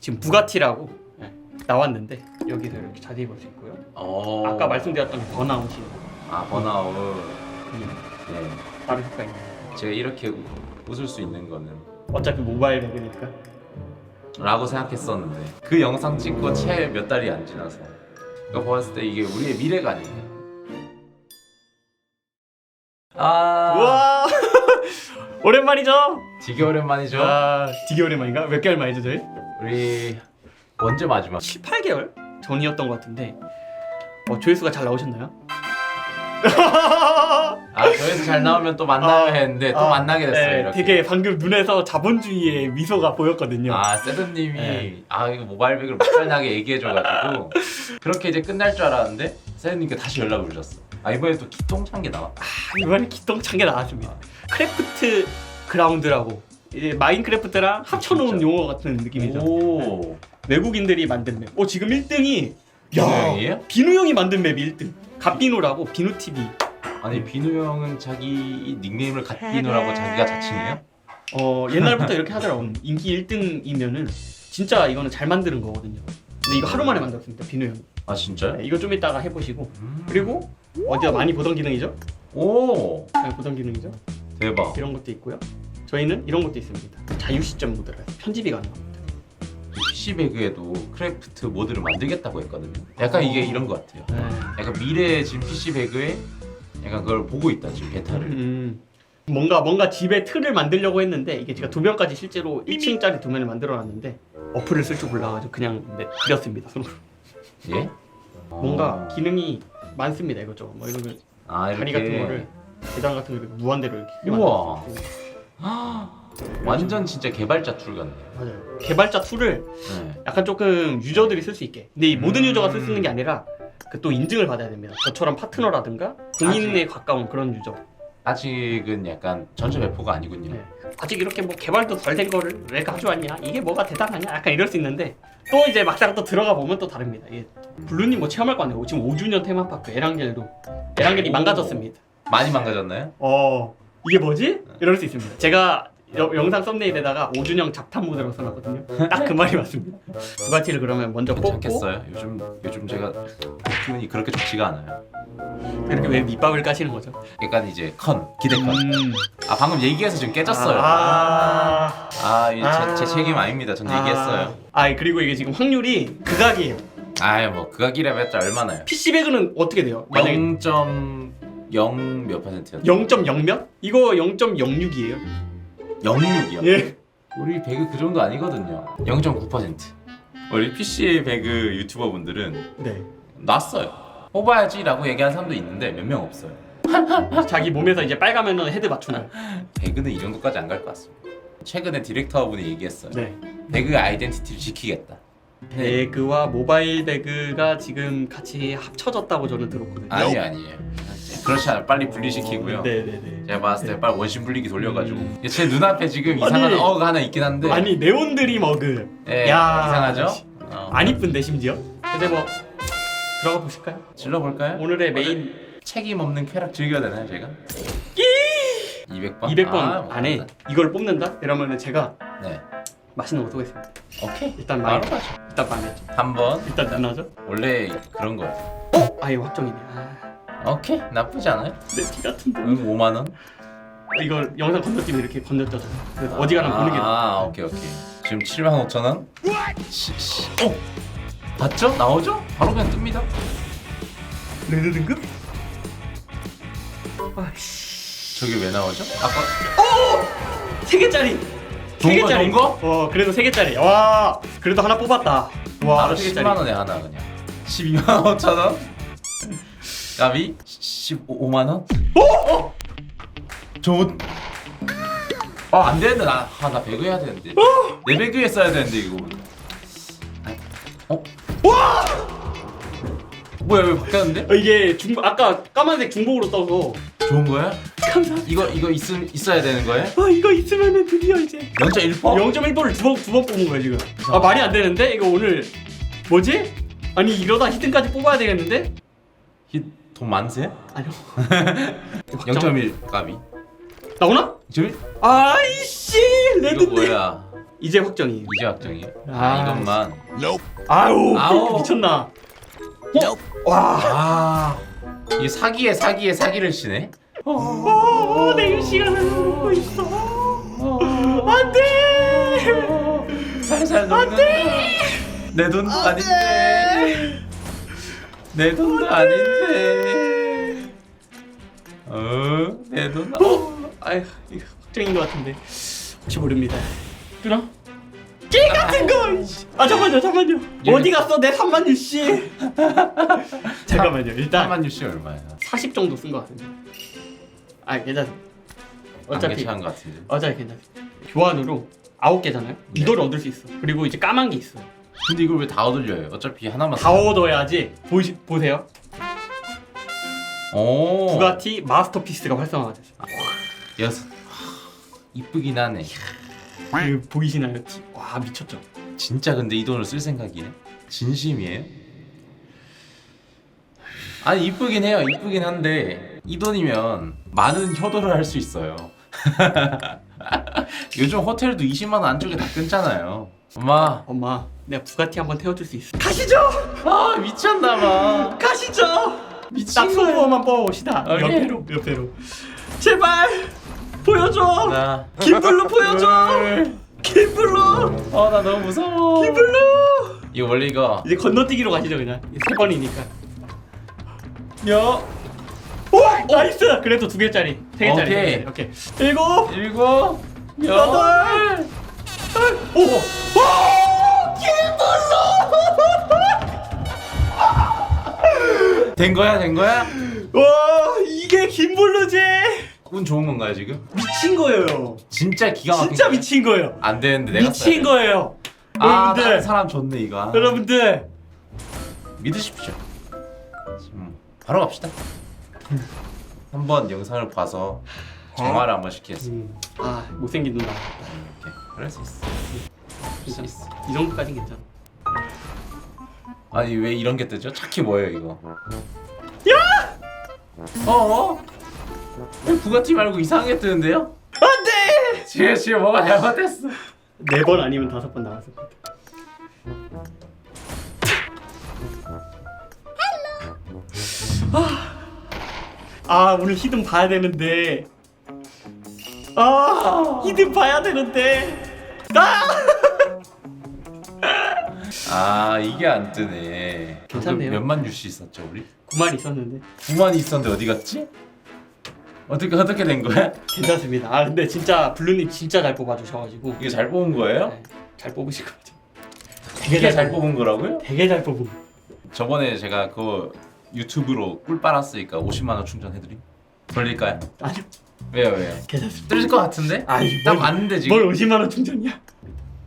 지금 부가티라고 네, 나왔는데 여기서 이렇게 자세히 볼 수 있고요. 어. 아까 말씀드렸던 게 번아웃이 아 번아웃. 음, 네. 다른 있는. 제가 이렇게 우- 웃을 수 있는 거는 어차피 모바일 배그니까. 라고 생각했었는데 그 영상 찍고 채 몇 달이 안 지나서 이거 봤을 때 이게 우리의 미래가 아닌가. 아. 우와 오랜만이죠? 되게 오랜만이죠. 아 되게 오랜만인가? 몇 개월 만이죠 저희? 우리 언제 마지막? 7, 8개월 전이었던 것 같은데 어, 조회수가 잘 나오셨나요? 아 저에서 잘 나오면 또 만나요 아, 했는데 또 아, 만나게 됐어요 네, 이렇게. 되게 방금 눈에서 자본주의의 미소가 보였거든요. 아 세드님이 네. 아 이거 모바일 백을 맛깔나게 얘기해줘가지고 그렇게 이제 끝날 줄 알았는데 세드님께 다시 연락을 주셨어. 아 이번에 또 기똥찬 게 나와. 아, 이번에 기똥찬 게 나왔습니다. 크래프트 그라운드라고 이제 마인크래프트랑 합쳐놓은 진짜? 용어 같은 느낌이죠. 오. 외국인들이 만든 맵. 어 지금 1등이 비누 형이에요? 비누 형이 만든 맵이 1등. 갓비누라고 비누 TV. 아니 비누 형은 자기 닉네임을 갓비누라고 자기가 자칭해요? 어 옛날부터 이렇게 하더라고. 인기 1등이면은 진짜 이거는 잘 만드는 거거든요. 근데 이거 하루 만에 만들었습니다. 비누 형이. 아 진짜요? 네, 이거 좀 이따가 해보시고 음. 그리고 어디가 많이 보던 기능이죠? 오 네, 보던 기능이죠? 대박. 이런 것도 있고요. 저희는 이런 것도 있습니다. 자유 시점 모드라 해서 편집이 가능합니다. PC 배그에도 크래프트 모드를 만들겠다고 했거든요. 약간 이게 이런 것 같아요. 네. 약간 미래의 지금 PC 배그에 약간 그걸 보고 있다 지금 베타를. 음, 뭔가 뭔가 집에 틀을 만들려고 했는데 이게 제가 두 명까지 실제로 1층짜리 두 면을 만들어놨는데 어플을 쓸 줄 몰라가지고 그냥 네, 그렸습니다 손으로. 예? 뭔가 기능이 많습니다 이것저것 뭐 이런 거 아 다리. 같은 거를 계단 같은 거를 무한대로 이렇게 크게 우와. 만들 수 있고. 완전 진짜 개발자 툴 같네. 맞아요. 개발자 툴을 네. 약간 조금 유저들이 쓸 수 있게. 근데 이 모든 유저가 쓸 수 있는 게 아니라 그 또 인증을 받아야 됩니다. 저처럼 파트너라든가 공인에 가까운 그런 유저. 아직은 약간 전체 배포가 아니군요. 네. 아직 이렇게 뭐 개발도 덜 된 거를 왜 가져왔냐? 이게 뭐가 대단하냐? 약간 이럴 수 있는데 또 이제 막상 또 들어가 보면 또 다릅니다. 이게 블루님 뭐 체험할 거 아니에요. 지금 5주년 테마파크 에랑겔도 에랑겔이 오. 망가졌습니다. 많이 망가졌나요? 어 이게 뭐지? 이럴 수 있습니다. 제가 여- 영상 썸네일에다가 5주년 잡탄 모드라고 써놨거든요. 딱 그 말이 맞습니다. 부가티를 그러면 먼저 뽑고 괜찮겠어요? 요즘 요즘 제가 기분이 그렇게 좋지가 않아요. 이렇게 왜 밑밥을 까시는 거죠? 약간 이제 컨 기대컨. 음. 아 방금 얘기해서 지금 깨졌어요. 아, 아, 아. 제, 제 책임 아닙니다. 전 얘기했어요. 아 그리고 이게 지금 확률이 극악이에요. 아유 뭐 그가기라 했자 얼마나요? PC 배그는 어떻게 돼요? 만약에 0.0몇 퍼센트였죠? 0.0 몇? 이거 0.06이에요. 06이요. 예. 우리 배그 그 정도 아니거든요. 0.9%. 우리 PC 배그 유튜버 분들은 네. 났어요. 뽑아야지 라고 얘기하는 사람도 있는데 몇 명 없어요. 자기 몸에서 이제 빨가면은 헤드 맞추나요? 배그는 이 정도까지 안 갈 것 같습니다. 최근에 디렉터분이 얘기했어요. 네. 배그 아이덴티티를 지키겠다. 배그와 모바일 배그가 지금 같이 합쳐졌다고 저는 들었거든요. 아니 아니에요. 그렇지 않아요. 빨리 분리시키고요. 네네네. 제가 봤을 때 빨리 원심 분리기 돌려가지고 제 눈앞에 지금 이상한. 어가 하나 있긴 한데 아니 네온 드리머그. 예, 야, 이상하죠? 씨. 어. 안 이쁜데 심지어. 근데 뭐 들어가 보실까요? 질러볼까요? 오늘의 메인 책임 없는 쾌락 즐겨야 되나요 제가? 200번? 200번 아, 뭐 안에. 이걸 뽑는다? 이러면은 제가 네 맛있는 거 쏘겠습니다. 오케이 일단 바로 가죠 일단 많이죠. 한번 일단 누나죠? 원래 그런 거예요 어? 아예 확정이네. 아, 오케이 나쁘지 않아요? 내티 같은데. 응 5만 원? 이거 영상 건너뛰면 이렇게 건너뛰어져. 그래서 어지간하면 보는 게 나아. 아 오케이 오케이 지금 7만 5천 원? 시, 시. 어? 봤죠? 나오죠? 바로 그냥 뜹니다 레드 등급? 아씨. 저게 왜 나오죠? 아까 세 개짜리. 좋은 세 거, 개짜리. 좋은 거? 어 그래도 세 개짜리. 와 그래도 하나 뽑았다. 와 바로 세 개짜리. 10만 원에 하나 그냥 12만 5천 원? 까비 15만 원? 어? 저 아, 안 되는데 나, 아, 나 배그 해야 되는데. 내 배그에 써야 되는데 이거. 아니, 어? 와! 뭐야 왜 바뀌었는데? 어, 이게 중 아까 까만색 중복으로 떠서 좋은 거야? 감사합니다. 이거 이거 있 있어야 되는 거예요? 아 이거 있으면은 드디어 이제 0.1%? 0.1%를 두 번 두 번 뽑은 거야 지금. 아 말이 안 되는데 이거 오늘 뭐지? 아니 이러다 히든까지 뽑아야 되겠는데? 돈 많으세요? 아니요. 0.1 까비. 나오나? 0.1? 아이씨 이거 레드인데. 뭐야? 이제 확정이에요. 이제 확정이. 아, 아. 이것만. 아우, 아우. 미쳤나? 와, 아. 이 사기에 사기에 사기를 치네. 어, 내일 시간을 놓고 있어. 안돼. 살살 녹는다. 내 돈도 아닌데. 내 돈도 아닌데. 어, 내 돈. 어, 아휴, 이거 확정인 것 같은데 혹시 모릅니다. 누나? 개 같은 거! 이씨. 아 잠만요, 잠만요. 예. 어디 갔어 내 3만 유씨? 잠깐만요. 일단 4만 유씨 얼마야? 40 정도 쓴 것 같은데. 아 괜찮아. 어차피 어차피 한것 같은데. 어차피 괜찮아. 교환으로 9개잖아요. 네. 이걸 얻을 수 있어. 그리고 이제 까만 게 있어요. 근데 이걸 왜 다 얻으려요? 어차피 하나만. 다 얻어야지. 보시 보세요. 오. 부가티 마스터피스가 활성화가 됐어. 여섯. 이쁘긴 하네. 이거 보이시나요? 와 미쳤죠. 진짜 근데 이 돈을 쓸 생각이네? 진심이에요? 아니 이쁘긴 해요 이쁘긴 한데 이 돈이면 많은 효도를 할 수 있어요 요즘 호텔도 20만 원 안쪽에 다 끊잖아요 엄마 엄마, 내가 부가티 한번 태워줄 수 있어. 가시죠. 아 미쳤나봐 가시죠. 미친 딱 소모만 뽑아봅시다. 오케이. 옆에로, 옆에로. 제발 보여줘. 나 김블루 보여줘. 김블루. 어 나 너무 무서워 김블루. 이거 원래 이거 이제 건너뛰기로 가시죠 그냥. 세 번이니까. 여 오, 나이스. 그래도 두 개짜리, 세 개짜리. 오케이. 오케이. 일곱, 일곱 여덟, 열. 오, 오, 된 거야 된 거야? 와, 이게 김블루지. 운 좋은 건가요 지금? 미친 거예요. 진짜 기가 막힌 진짜? 미친 거예요. 안 되는데 내가 미친 써야 돼. 거예요. 아 여러분들, 사람 좋네 이거 아. 여러분들. 믿으십시오. 음, 바로 갑시다. 한번 영상을 봐서 정화를 한번 시키겠습니다. 음, 아 못생긴 누나. 그럴 수 있어. 괜찮아. 있어. 이 정도까진 괜찮아. 아니 왜 이런 게 뜨죠? 착히 뭐예요 이거? 야! 어? 왜 부가티 말고 이상한 게 뜨는데요? 안돼. 지금 지금 뭐가 잘못됐어? 네 번 아니면 다섯 번 나왔을 것 같아. 아, 아 오늘 히든 봐야 되는데. 아 히든 봐야 되는데. 아! 아 이게 안 뜨네. 괜찮네요. 몇만 유씨 있었죠 우리? 9만 있었는데 9만이 있었는데 어디 갔지? 어떻게 어떻게 된 거야? 괜찮습니다. 아 근데 진짜 블루님 진짜 잘 뽑아주셔가지고 이거 잘 뽑은 거예요? 네, 잘 뽑으실 것 같아요. 되게 잘 뽑은 거라고요? 되게 잘 뽑은. 거. 저번에 제가 그 유튜브로 꿀 빨았으니까 50만 원 충전해드림. 돌릴까요? 아니요 왜요 왜요? 괜찮습니다. 뜰 것 같은데? 아니, 딱 뭘- 맞는데 지금. 뭘 50만 원 충전이야?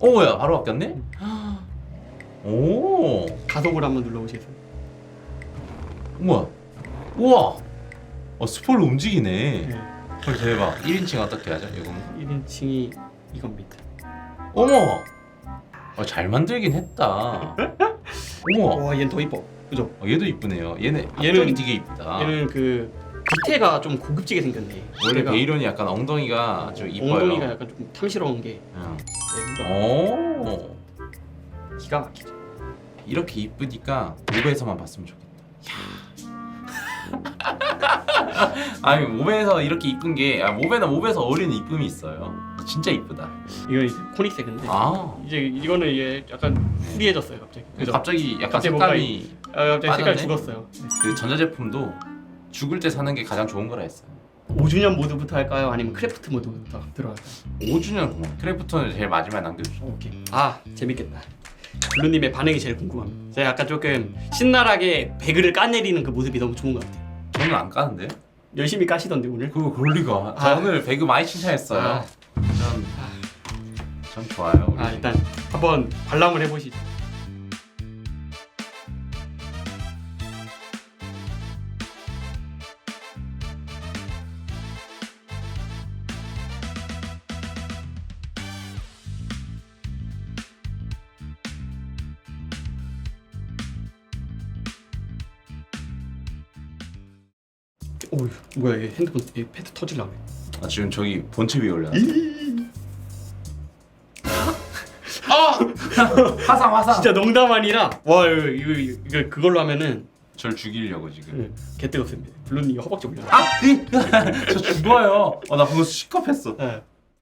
오야 바로 바뀌었네? 오 가속을 한번 눌러보시겠어요? 우와 우와 어 스포를 움직이네. 네. 헐 대박. 1인칭 어떻게 하죠? 이거 1인칭이 이겁니다. 어머. 어, 잘 만들긴 했다. 어머. 와 얘는 더 이뻐. 그죠? 어, 얘도 이쁘네요. 얘는- 얘는 되게 이쁘다. 얘는 그 밑에가 좀 고급지게 생겼네. 원래 베이론이 약간 엉덩이가 좀 이뻐요. 엉덩이가 약간 좀 탐스러운 게 응. 오. 기가 막히죠. 이렇게 이쁘니까 모베에서만 봤으면 좋겠다. 아니 모베에서 이렇게 이쁜 게 아, 모베는 모베에서 어울리는 이쁨이 있어요. 진짜 이쁘다. 이거 이제 코닉색인데 아 이제 이거는 얘 약간 후리해졌어요 갑자기. 그죠? 갑자기 약간 갑자기 뭔가 색감이 아, 갑자기 색깔 빠졌네? 죽었어요. 그 전자제품도 죽을 때 사는 게 가장 좋은 거라 했어요. 5주년 모드부터 할까요? 아니면 크래프트 모드부터 들어갈까요? 5주년 공원 크래프트는 제일 마지막에 남겨주죠. 오케이. 아 재밌겠다. 블루님의 반응이 제일 궁금합니다. 제가 약간 조금 신랄하게 배그를 까내리는 그 모습이 너무 좋은 것 같아요. 저는 안 까는데? 열심히 까시던데 오늘. 그거 그럴 리가. 저 아. 오늘 배그 많이 칭찬했어요. 아. 전, 전 좋아요. 우리. 아 일단 한번 관람을 해보시죠. 오 뭐야 얘 핸드폰 얘 패드 터질라 그래. 아, 지금 저기 본체 위에 올려놨어. 화상 화상. 진짜 농담 아니라 와 이거 이거, 이거 그걸로 하면은 절 죽이려고 지금. 개뜨겁습니다 블루님 허벅지 올려 아, 저 죽어요. 어, 나 방금 시겁했어. 예.